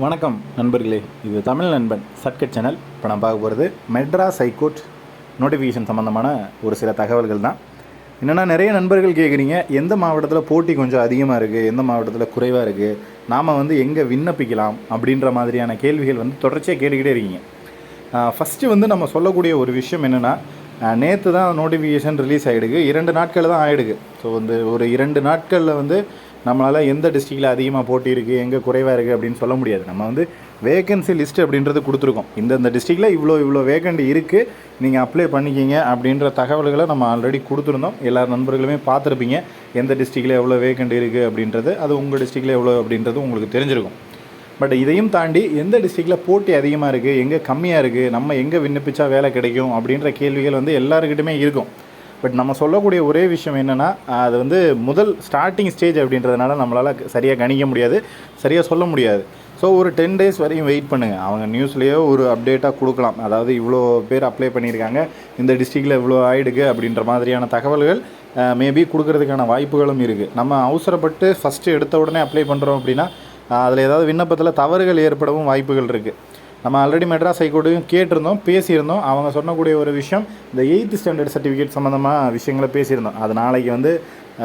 வணக்கம் நண்பர்களே இது தமிழ் நண்பன் சர்க்கட் சேனல். இப்போ நான் பார்க்க போகிறது மெட்ராஸ் ஹைகோர்ட் நோட்டிஃபிகேஷன் சம்மந்தமான ஒரு சில தகவல்கள் தான். என்னென்னா நிறைய நண்பர்கள் கேட்குறீங்க எந்த மாவட்டத்தில் போட்டி கொஞ்சம் அதிகமாக இருக்குது எந்த மாவட்டத்தில் குறைவாக இருக்குது நாம் வந்து எங்கே விண்ணப்பிக்கலாம் அப்படின்ற மாதிரியான கேள்விகள் வந்து தொடர்ச்சியாக கேட்டுக்கிட்டே இருக்கீங்க. ஃபஸ்ட்டு வந்து நம்ம சொல்லக்கூடிய ஒரு விஷயம் என்னென்னா நேற்று தான் நோட்டிஃபிகேஷன் ரிலீஸ் ஆகிடுக்கு இரண்டு நாட்கள் தான் ஆகிடுக்கு ஸோ வந்து ஒரு இரண்டு நாட்களில் வந்து நம்மளால் எந்த டிஸ்ட்ரிக்டில் அதிகமாக போட்டி இருக்குது எங்கே குறைவாக இருக்குது அப்படின்னு சொல்ல முடியாது. நம்ம வந்து வேகன்சி லிஸ்ட் அப்படின்றது கொடுத்துருக்கோம். இந்தந்த டிஸ்ட்ரிக்டில் இவ்வளோ இவ்வளோ வேகண்ட் இருக்குது நீங்கள் அப்ளை பண்ணிக்கிங்க அப்படின்ற தகவல்களை நம்ம ஆல்ரெடி கொடுத்துருந்தோம். எல்லா நண்பர்களுமே பார்த்துருப்பீங்க. எந்த டிஸ்ட்ரிக்டில் எவ்வளோ வேகண்ட் இருக்குது அப்படின்றது அது உங்கள் டிஸ்ட்ரிக்டில் எவ்வளோ அப்படின்றது உங்களுக்கு தெரிஞ்சிருக்கும். பட் இதையும் தாண்டி எந்த டிஸ்ட்ரிக்டில் போட்டி அதிகமாக இருக்குது எங்கே கம்மியாக இருக்குது நம்ம எங்கே விண்ணப்பிச்சா வேலை கிடைக்கும் அப்படின்ற கேள்விகள் வந்து எல்லாருக்கிட்டுமே இருக்கும். பட் நம்ம சொல்லக்கூடிய ஒரே விஷயம் என்னென்னா அது வந்து முதல் ஸ்டார்டிங் ஸ்டேஜ் அப்படின்றதுனால நம்மளால் சரியாக கணிக்க முடியாது சரியாக சொல்ல முடியாது. ஸோ ஒரு டென் டேஸ் வரையும் வெயிட் பண்ணுங்கள் அவங்க நியூஸ்லேயோ ஒரு அப்டேட்டாக கொடுக்கலாம். அதாவது இவ்வளோ பேர் அப்ளை பண்ணியிருக்காங்க இந்த டிஸ்ட்ரிக்டில் இவ்வளோ ஆயிடுக்கு அப்படின்ற மாதிரியான தகவல்கள் மேபி கொடுக்கறதுக்கான வாய்ப்புகளும் இருக்குது நம்ம அவசரப்பட்டு ஃபஸ்ட்டு எடுத்த உடனே அப்ளை பண்ணுறோம் அப்படின்னா அதில் ஏதாவது விண்ணப்பத்தில் தவறுகள் ஏற்படவும் வாய்ப்புகள் இருக்குது நம்ம ஆல்ரெடி மெட்ராஸ் ஹைகோர்ட்டையும் கேட்டிருந்தோம் பேசியிருந்தோம். அவங்க சொன்னக்கூடிய ஒரு விஷயம் இந்த எயித்து ஸ்டாண்டர்ட் சர்டிஃபிகேட் சம்மந்தமாக விஷயங்களை பேசியிருந்தோம். அது நாளைக்கு வந்து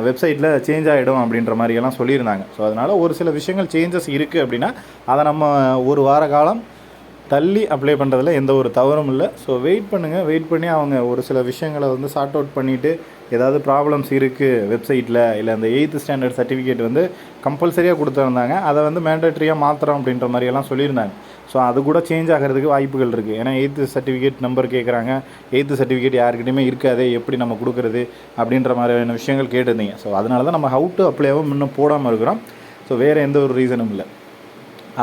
வெப்சைட்டில் சேஞ்ச் ஆகிடும் அப்படின்ற மாதிரியெல்லாம் சொல்லியிருந்தாங்க. ஸோ அதனால் ஒரு சில விஷயங்கள் சேஞ்சஸ் இருக்குது அப்படின்னா அதை நம்ம ஒரு வார காலம் தள்ளி அப்ளை பண்ணுறதுல எந்த ஒரு தவறும் இல்லை. ஸோ வெயிட் பண்ணுங்கள் வெயிட் பண்ணி அவங்க ஒரு சில விஷயங்களை வந்து சார்ட் அவுட் பண்ணிவிட்டு ஏதாவது ப்ராப்ளம்ஸ் இருக்குது வெப்சைட்டில் இல்லை அந்த எயித்து ஸ்டாண்டர்ட் சர்டிஃபிகேட் வந்து கம்பல்சரியாக கொடுத்துருந்தாங்க. அதை வந்து மேண்டட்ரியாக மாற்றுறோம் அப்படின்ற மாதிரியெல்லாம் சொல்லியிருந்தாங்க. ஸோ அது கூட சேஞ்ச் ஆகிறதுக்கு வாய்ப்புகள் இருக்குது ஏன்னா எயித்து சர்டிஃபிகேட் நம்பர் கேட்குறாங்க எயித்து சர்டிஃபிகேட் யாருக்கிட்டையுமே இருக்காது எப்படி நம்ம கொடுக்குறது அப்படின்ற மாதிரியான விஷயங்கள் கேட்டிருந்தீங்க. ஸோ அதனால தான் நம்ம ஹவு டு அப்ளைவும் இன்னும் போடாமல் இருக்கிறோம். ஸோ வேறு எந்த ஒரு ரீசனும் இல்லை.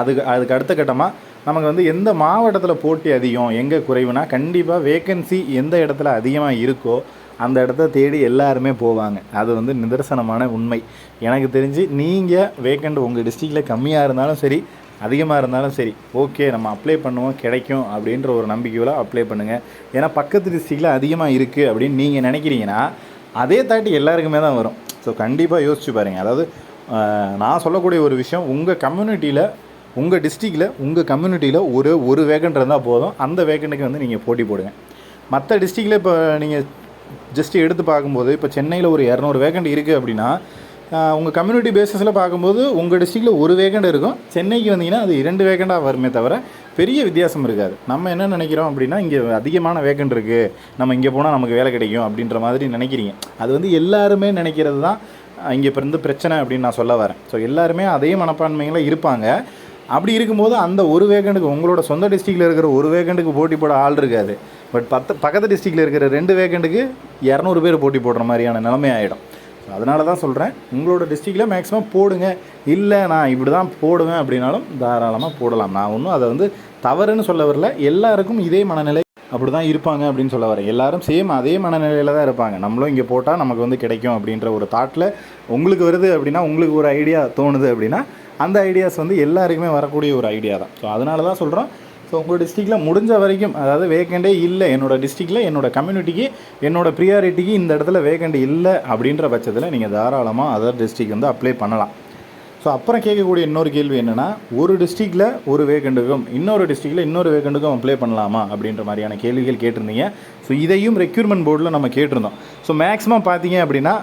அதுக்கு அதுக்கு அடுத்த கட்டமாக நமக்கு வந்து எந்த மாவட்டத்தில் போட்டி அதிகம் எங்கே குறைவுனா கண்டிப்பாக வேக்கன்சி எந்த இடத்துல அதிகமாக இருக்கோ அந்த இடத்த தேடி எல்லாருமே போவாங்க. அது வந்து நிதர்சனமான உண்மை. எனக்கு தெரிஞ்சு நீங்கள் வேக்கண்ட் உங்கள் டிஸ்ட்ரிக்டில் கம்மியாக இருந்தாலும் சரி அதிகமாக இருந்தாலும் சரி ஓகே நம்ம அப்ளை பண்ணுவோம் கிடைக்கும் அப்படின்ற ஒரு நம்பிக்கையில் அப்ளை பண்ணுங்கள் ஏன்னா பக்கத்து டிஸ்ட்ரிக்டில் அதிகமாக இருக்குது அப்படின்னு நீங்கள் நினைக்கிறீங்கன்னா அதே தாட்டி எல்லாருக்குமே தான் வரும். ஸோ கண்டிப்பாக யோசிச்சு பாருங்கள் அதாவது நான் சொல்லக்கூடிய ஒரு விஷயம் உங்கள் கம்யூனிட்டியில் உங்கள் டிஸ்ட்ரிக்டில் உங்கள் கம்யூனிட்டியில் ஒரு ஒரு வேகண்ட் இருந்தால் போதும். அந்த வேகண்ட்டுக்கு வந்து நீங்கள் போட்டி போடுங்க. மற்ற டிஸ்ட்ரிக்டில் இப்போ நீங்கள் ஜஸ்ட் எடுத்து பார்க்கும்போது இப்போ சென்னையில் ஒரு இரநூறு வேகண்ட் இருக்குது அப்படின்னா உங்கள் கம்யூனிட்டி பேஸஸில் பார்க்கும்போது உங்கள் டிஸ்ட்ரிக்டில் ஒரு வேகண்ட் இருக்கும். சென்னைக்கு வந்தீங்கன்னா அது இரண்டு வேகண்டாக வருமே தவிர பெரிய வித்தியாசம் இருக்காது. நம்ம என்ன நினைக்கிறோம் அப்படின்னா இங்கே அதிகமான வேகண்ட் இருக்குது நம்ம இங்கே போனால் நமக்கு வேலை கிடைக்கும் அப்படின்ற மாதிரி நினைக்கிறீங்க. அது வந்து எல்லாருமே நினைக்கிறது தான் இங்கே இப்போ இருந்து பிரச்சனை அப்படின்னு நான் சொல்ல வரேன். ஸோ எல்லாருமே அதே மனப்பான்மையில் இருப்பாங்க. அப்படி இருக்கும்போது அந்த ஒரு வேகண்டுக்கு உங்களோட சொந்த டிஸ்ட்ரிக்டில் இருக்கிற ஒரு வேகண்டுக்கு போட்டி போட ஆள் இருக்காது. பட் பத்து பக்கத்து டிஸ்ட்ரிக்டில் இருக்கிற ரெண்டு வேகண்டுக்கு இரநூறு பேர் போட்டி போடுற மாதிரியான நிலைமை ஆகிடும் அதனால தான் சொல்கிறேன் உங்களோட டிஸ்ட்ரிக்டில் மேக்ஸிமம் போடுங்க. இல்லை நான் இப்படி தான் போடுவேன் அப்படின்னாலும் தாராளமாக போடலாம். நான் ஒன்றும் அதை வந்து தவறுன்னு சொல்ல வரல. எல்லாருக்கும் இதே மனநிலை அப்படி தான் இருப்பாங்க அப்படின்னு சொல்ல வரேன். எல்லாரும் சேம் அதே மனநிலையில் தான் இருப்பாங்க. நம்மளும் இங்கே போட்டால் நமக்கு வந்து கிடைக்கும் அப்படின்ற ஒரு தாட்டில் உங்களுக்கு வருது அப்படின்னா உங்களுக்கு ஒரு ஐடியா தோணுது அப்படின்னா அந்த ஐடியாஸ் வந்து எல்லாருக்குமே வரக்கூடிய ஒரு ஐடியா தான். ஸோ அதனால தான் சொல்கிறோம் ஸோ உங்கள் டிஸ்ட்ரிக்டில் முடிஞ்ச வரைக்கும் அதாவது வேக்கண்டே இல்லை என்னோடய டிஸ்ட்ரிக்டில் என்னோடய கம்யூனிட்டிக்கு என்னோடய ப்ரியாரிட்டிக்கு இந்த இடத்துல வேக்கண்ட் இல்லை அப்படின்ற பட்சத்தில் நீங்கள் தாராளமாக அதர் டிஸ்ட்ரிக் வந்து அப்ளை பண்ணலாம். ஸோ அப்புறம் கேட்கக்கூடிய இன்னொரு கேள்வி என்னென்னா ஒரு டிஸ்ட்ரிக்டில் ஒரு வேகண்டுக்கும் இன்னொரு டிஸ்ட்ரிக்டில் இன்னொரு வேகண்டுக்கும் அப்ளை பண்ணலாமா அப்படின்ற மாதிரியான கேள்விகள் கேட்டிருந்தீங்க. ஸோ இதையும் ரெக்யூர்மெண்ட் போர்டில் நம்ம கேட்டிருந்தோம். ஸோ மேக்ஸிமம் பார்த்தீங்க அப்படின்னா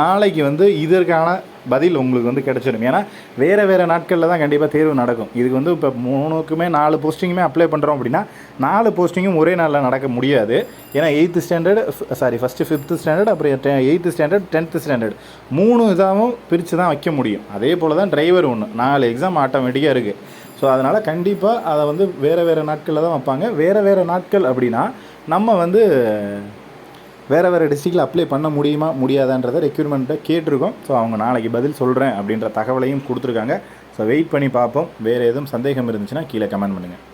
நாளைக்கு வந்து இதற்கான பதில் உங்களுக்கு வந்து கிடச்சிடும் ஏன்னா வேறு வேறு நாட்களில் தான் கண்டிப்பாக தேர்வு நடக்கும். இதுக்கு வந்து இப்போ மூணுக்குமே நாலு போஸ்டிங்குமே அப்ளை பண்ணுறோம் அப்படின்னா நாலு போஸ்டிங்கும் ஒரே நாளில் நடக்க முடியாது. ஏன்னா eighth standard sorry first fifth standard அப்புறம் எயித்து ஸ்டாண்டர்ட் டென்த்து ஸ்டாண்டர்ட் மூணு இதாகவும் பிரித்து தான் வைக்க முடியும். அதே போல் தான் டிரைவர் ஒன்று நாலு எக்ஸாம் ஆட்டோமேட்டிக்காக இருக்குது ஸோ அதனால் கண்டிப்பாக அதை வந்து வேறு வேறு நாட்களில் தான் வைப்பாங்க. வேறு வேறு நாட்கள் அப்படின்னா நம்ம வந்து வேறு வேறு டிஸ்ட்ரிக்டில் அப்ளை பண்ண முடியுமா முடியாதான்றதை ரெக்யூர்மெண்ட்டை கேட்டிருக்கோம். ஸோ அவங்க நாளைக்கு பதில் சொல்கிறேன் அப்படின்ற தகவலையும் கொடுத்துருக்காங்க. ஸோ வெயிட் பண்ணி பார்ப்போம். வேறு எதுவும் சந்தேகம் இருந்துச்சுன்னா கீழே கமெண்ட் பண்ணுங்கள்